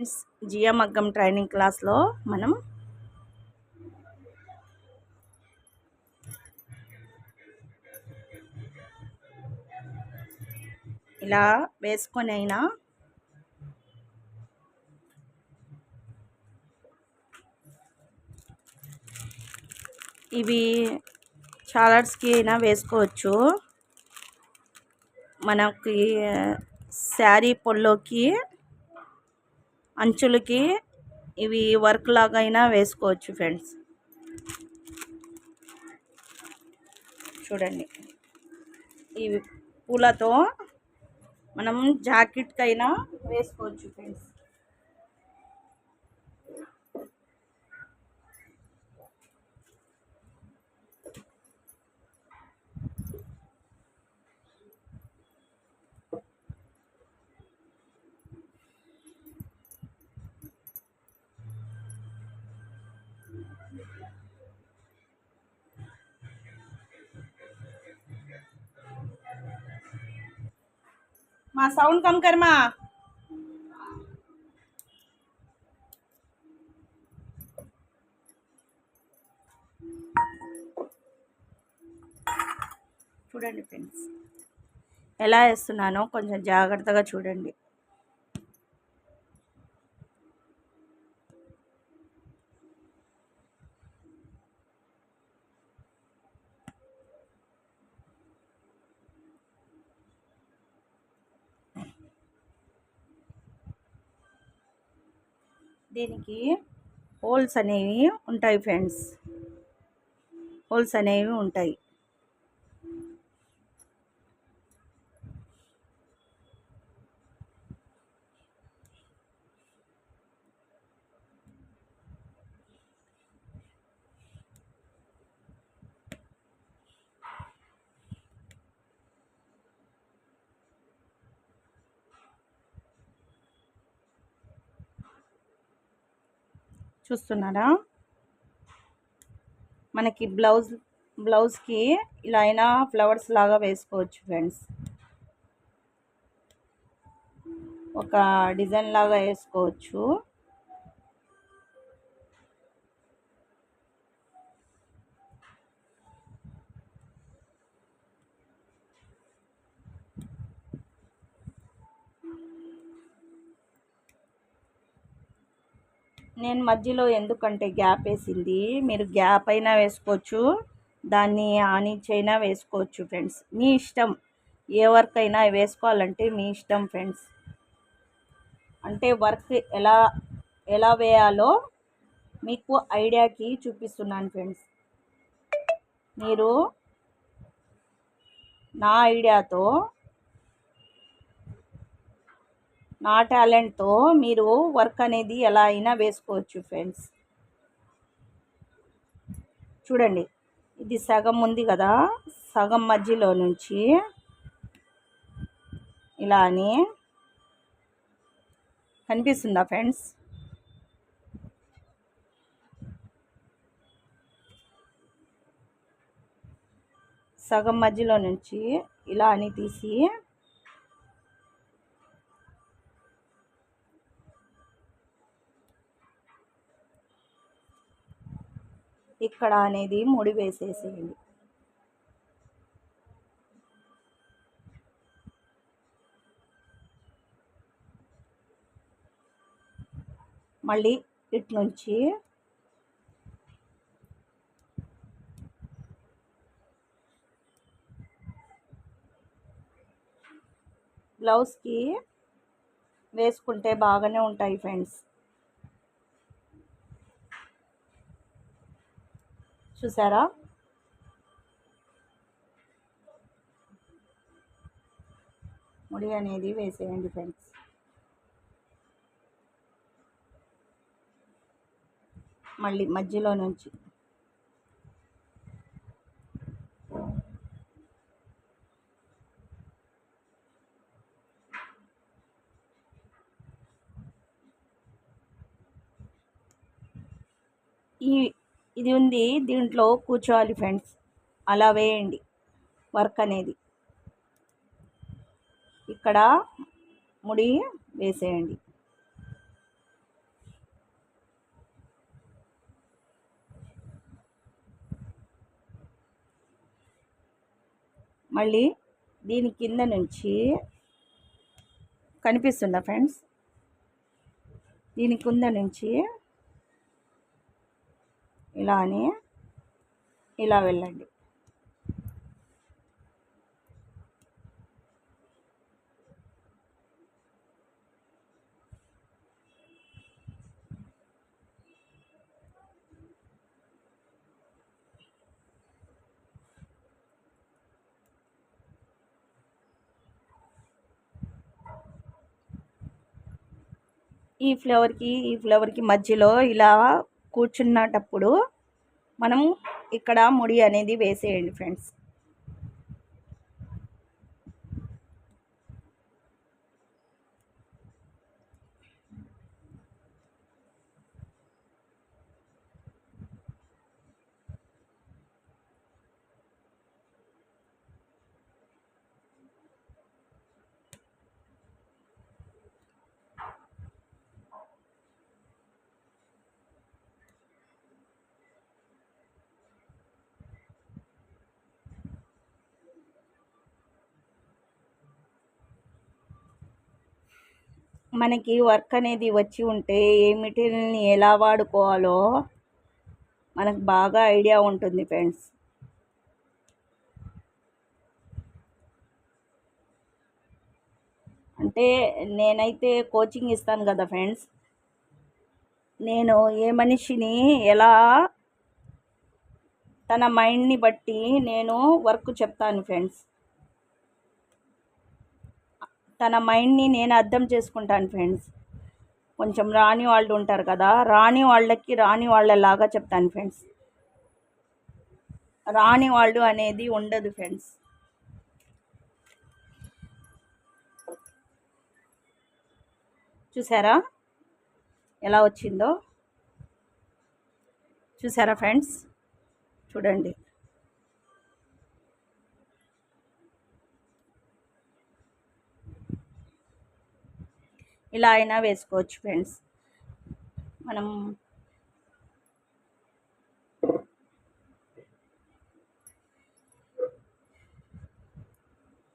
Friends Jiya మగ్గం training క్లాస్లో మనం ఇలా వేసుకొని అయినా ఇవి చాలర్స్కి అయినా వేసుకోవచ్చు. మనకి శారీ పొల్లోకి అంచులకి ఇవి వర్క్ లాగైనా అయినా వేసుకోవచ్చు ఫ్రెండ్స్. చూడండి. ఇవి పూలతో మనం జాకెట్కైనా వేసుకోవచ్చు ఫ్రెండ్స్. మా సౌండ్ కమ్ కర్మా చూడండి ఫ్రెండ్స్. ఎలా వేస్తున్నానో కొంచెం జాగ్రత్తగా చూడండి. దీనికి హోల్స్ అనేవి ఉంటాయి ఫ్రెండ్స్. హోల్స్ అనేవి ఉంటాయి. చూస్తున్నారా? మనకి బ్లౌజ్ బ్లౌజ్కి ఇలా అయినా ఫ్లవర్స్ లాగా వేసుకోవచ్చు ఫ్రెండ్స్. ఒక డిజైన్ లాగా వేసుకోవచ్చు. నేను మధ్యలో ఎందుకంటే గ్యాప్ వేసింది. మీరు గ్యాప్ అయినా వేసుకోవచ్చు. దాన్ని ఆనించి అయినా వేసుకోవచ్చు ఫ్రెండ్స్. మీ ఇష్టం. ఏ వర్క్ అయినా వేసుకోవాలంటే మీ ఇష్టం ఫ్రెండ్స్. అంటే వర్క్ ఎలా ఎలా వేయాలో మీకు ఐడియాకి చూపిస్తున్నాను ఫ్రెండ్స్. మీరు నా ఐడియాతో నా టాలెంట్తో మీరు వర్క్ అనేది ఎలా అయినా వేసుకోవచ్చు ఫ్రెండ్స్. చూడండి ఇది సగం ఉంది కదా సగం మధ్యలో నుంచి ఇలా అని కనిపిస్తుందా ఫ్రెండ్స్? సగం మధ్యలో నుంచి ఇలా అని తీసి ఇక్కడ అనేది ముడి వేసేసేయండి. మళ్ళీ ఇటు నుంచి బ్లౌజ్కి వేసుకుంటే బాగానే ఉంటాయి ఫ్రెండ్స్. చూసారా? ముడి అనేది వేసేయండి ఫ్రెండ్స్. మళ్ళీ మధ్యలో నుంచి. ఈ ఇది ఉంది దీంట్లో కూర్చోవాలి ఫ్రెండ్స్ అలా వేయండి వర్క్ అనేది. ఇక్కడ ముడి వేసేయండి. మళ్ళీ దీని కింద నుంచి కనిపిస్తుందా ఫ్రెండ్స్ దీని కింద నుంచి ఇలా అని ఇలా వెళ్ళండి. ఈ ఫ్లవర్కి ఈ ఫ్లవర్కి మధ్యలో ఇలా కూర్చున్నటప్పుడు మనం ఇక్కడ ముడి అనేది వేసేయండి ఫ్రెండ్స్. మనకి వర్క్ అనేది వచ్చి ఉంటే ఏ మెటీరియల్ని ఎలా వాడుకోవాలో మనకు బాగా ఐడియా ఉంటుంది ఫ్రెండ్స్. అంటే నేనైతే కోచింగ్ ఇస్తాను కదా ఫ్రెండ్స్. నేను ఏ మనిషిని ఎలా తన మైండ్ని బట్టి నేను వర్క్ చెప్తాను ఫ్రెండ్స్. తన మైండ్ని నేను అర్థం చేసుకుంటాను ఫ్రెండ్స్. కొంచెం రాని వాళ్ళు ఉంటారు కదా రాని వాళ్ళకి రాని వాళ్ళలాగా చెప్తాను ఫ్రెండ్స్. రాని వాళ్ళు అనేది ఉండదు ఫ్రెండ్స్. చూసారా? ఎలా వచ్చిందో? చూసారా ఫ్రెండ్స్? చూడండి. ఇలా అయినా వేసుకోవచ్చు ఫ్రెండ్స్ మనం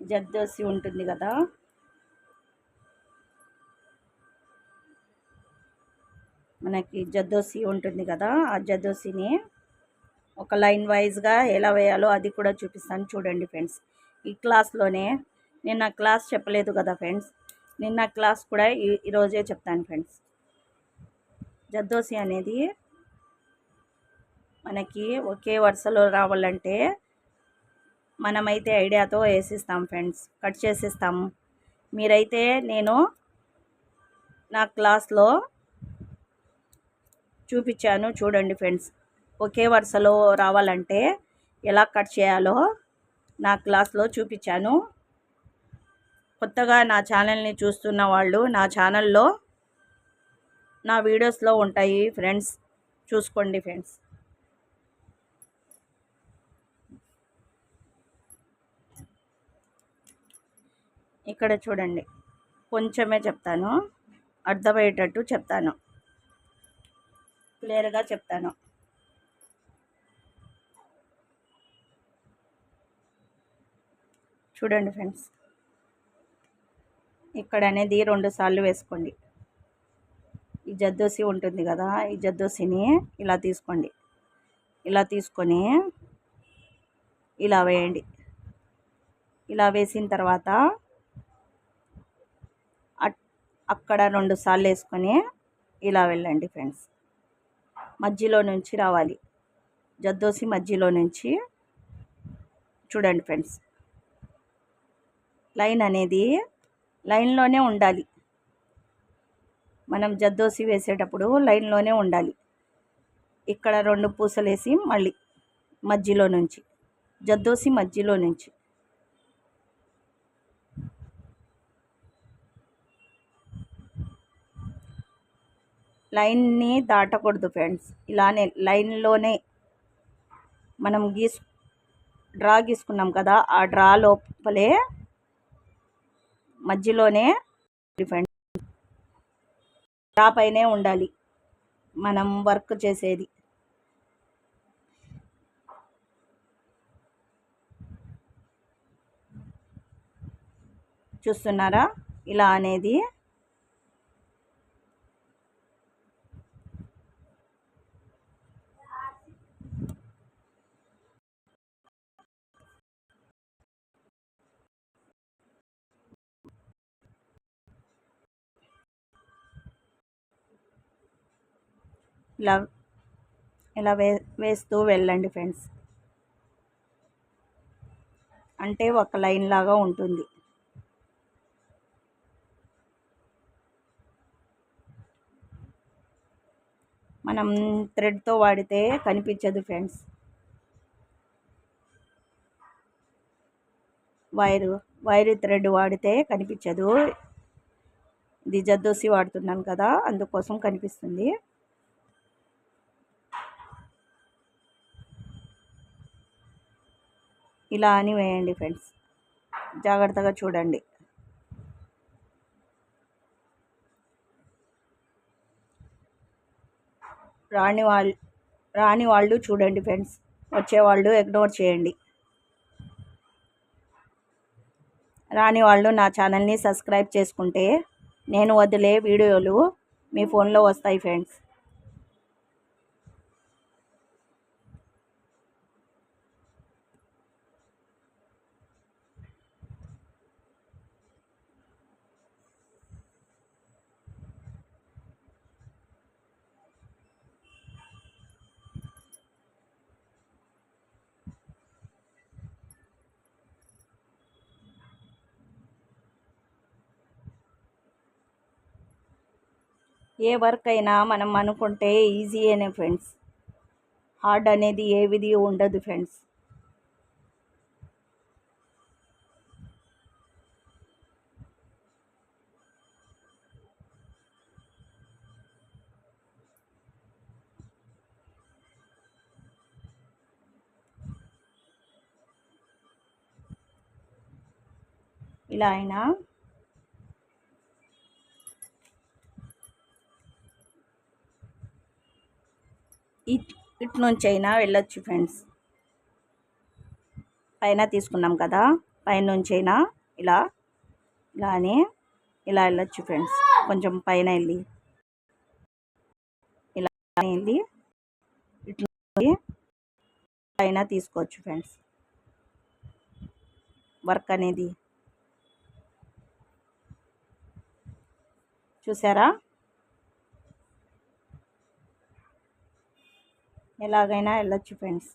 జద్దోసి ఉంటుంది కదా. మనకి జద్దోసి ఉంటుంది కదా ఆ జద్దోసిని ఒక లైన్ వైజ్గా ఎలా వేయాలో అది కూడా చూపిస్తాను. చూడండి ఫ్రెండ్స్ ఈ క్లాస్లోనే నేను నా క్లాస్ చెప్పలేదు కదా ఫ్రెండ్స్ నిన్న క్లాస్ కూడా ఈ ఈరోజే చెప్తాను ఫ్రెండ్స్. జద్దోసి అనేది మనకి ఒకే వరుసలో రావాలంటే మనమైతే ఐడియాతో వేసిస్తాం ఫ్రెండ్స్. కట్ చేసిస్తాము మీరైతే నేను నా క్లాస్లో చూపించాను చూడండి ఫ్రెండ్స్. ఒకే వరుసలో రావాలంటే ఎలా కట్ చేయాలో నా క్లాస్లో చూపించాను. కొత్తగా నా ఛానల్ని చూస్తున్న వాళ్ళు నా ఛానల్లో నా వీడియోస్లో ఉంటాయి ఫ్రెండ్స్. చూసుకోండి ఫ్రెండ్స్. ఇక్కడ చూడండి. కొంచెమే చెప్తాను. అర్థమయ్యేటట్టు చెప్తాను. క్లియర్గా చెప్తాను. చూడండి ఫ్రెండ్స్. ఇక్కడ అనేది రెండు సార్లు వేసుకోండి. ఈ జద్దోసి ఉంటుంది కదా ఈ జద్దోసిని ఇలా తీసుకోండి. ఇలా తీసుకొని ఇలా వేయండి. ఇలా వేసిన తర్వాత అక్కడ రెండు సార్లు వేసుకొని ఇలా వెళ్ళండి ఫ్రెండ్స్. మధ్యలో నుంచి రావాలి. జద్దోసి మధ్యలో నుంచి చూడండి ఫ్రెండ్స్. లైన్ అనేది లైన్లోనే ఉండాలి. మనం జద్దోసి వేసేటప్పుడు లైన్లోనే ఉండాలి. ఇక్కడ రెండు పూసలు వేసి మళ్ళీ మధ్యలో నుంచి జద్దోసి మధ్యలో నుంచి. లైన్ని దాటకూడదు ఫ్రెండ్స్. ఇలానే లైన్లోనే మనం గీసు డ్రా గీసుకున్నాం కదా ఆ డ్రా లోపలే మధ్యలోనే డిపెండ్ పైనే ఉండాలి. మనం వర్క్ చేసేది. చూస్తున్నారా? ఇలా అనేది ఇలా ఇలా వే వేస్తూ వెళ్ళండి ఫ్రెండ్స్. అంటే ఒక లైన్ లాగా ఉంటుంది. మనం థ్రెడ్తో వాడితే కనిపించదు ఫ్రెండ్స్. వైరు వైరు థ్రెడ్ వాడితే కనిపించదు. ఇది జద్దోసి వాడుతున్నాను కదా అందుకోసం కనిపిస్తుంది. ఇలా అని వేయండి ఫ్రెండ్స్. జాగ్రత్తగా చూడండి. రాని వాళ్ళు రాని వాళ్ళు చూడండి ఫ్రెండ్స్. వచ్చేవాళ్ళు ఇగ్నోర్ చేయండి. రాని వాళ్ళు నా ఛానల్ని సబ్స్క్రైబ్ చేసుకుంటే నేను వదిలే వీడియోలు మీ ఫోన్లో వస్తాయి ఫ్రెండ్స్. ఏ వర్క్ అయినా మనం అనుకుంటే ఈజీ అనే ఫ్రెండ్స్. హార్డ్ అనేది ఏ ఉండదు ఫ్రెండ్స్. ఇలా అయినా ఇట్ ఇటు నుంచి అయినా వెళ్ళొచ్చు ఫ్రెండ్స్. పైన తీసుకున్నాం కదా పైన నుంచి అయినా ఇలా ఇలా అని ఇలా వెళ్ళొచ్చు ఫ్రెండ్స్. కొంచెం పైన వెళ్ళి ఇలా వెళ్ళి ఇట్లా పైన తీసుకోవచ్చు ఫ్రెండ్స్. వర్క్ అనేది. చూసారా? ఎలాగైనా వెళ్ళొచ్చు ఫ్రెండ్స్.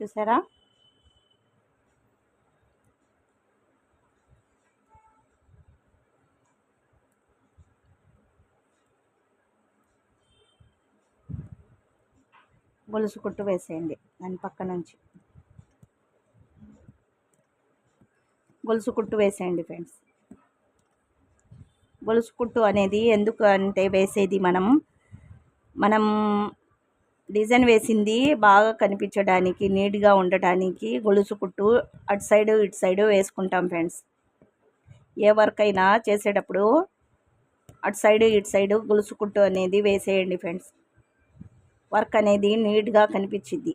చూసారా? గొలుసు కుట్టు వేసేయండి దాని పక్క నుంచి. గొలుసు కుట్టు వేసేయండి ఫ్రెండ్స్. గొలుసు కుట్టు అనేది ఎందుకు అంటే వేసేది మనం? మనం డిజైన్ వేసింది బాగా కనిపించడానికి నీట్గా ఉండటానికి గొలుసు కుట్టు అటు సైడు ఇటు సైడు వేసుకుంటాం ఫ్రెండ్స్. ఏ వర్క్ అయినా చేసేటప్పుడు అటు సైడు ఇటు సైడు గొలుసు కుట్టు అనేది వేసేయండి ఫ్రెండ్స్. వర్క్ అనేది నీట్గా కనిపించింది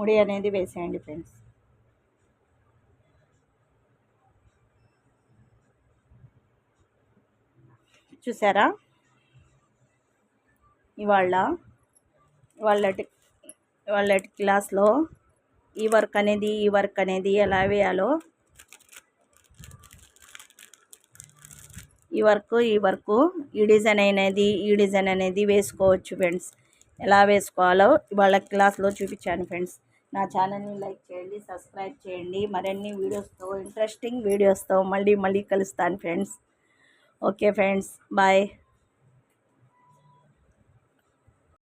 ముడి అనేది వేసేయండి ఫ్రెండ్స్. చూసారా? ఇవాళ వాళ్ళటి వాళ్ళటి క్లాస్లో ఈ వర్క్ అనేది ఈ వర్క్ అనేది ఎలా వేయాలో ఈ వర్క్ ఈ వర్క్ ఈ డిజైన్ అనేది ఈ డిజైన్ అనేది వేసుకోవచ్చు ఫ్రెండ్స్. ఎలా వేసుకోవాలో వాళ్ళ క్లాస్లో చూపించాను ఫ్రెండ్స్. నా ఛానల్ని లైక్ చేయండి సబ్స్క్రైబ్ చేయండి. మరిన్ని వీడియోస్తో ఇంట్రెస్టింగ్ వీడియోస్తో మళ్ళీ మళ్ళీ కలుస్తాను ఫ్రెండ్స్. Okay friends. బాయ్.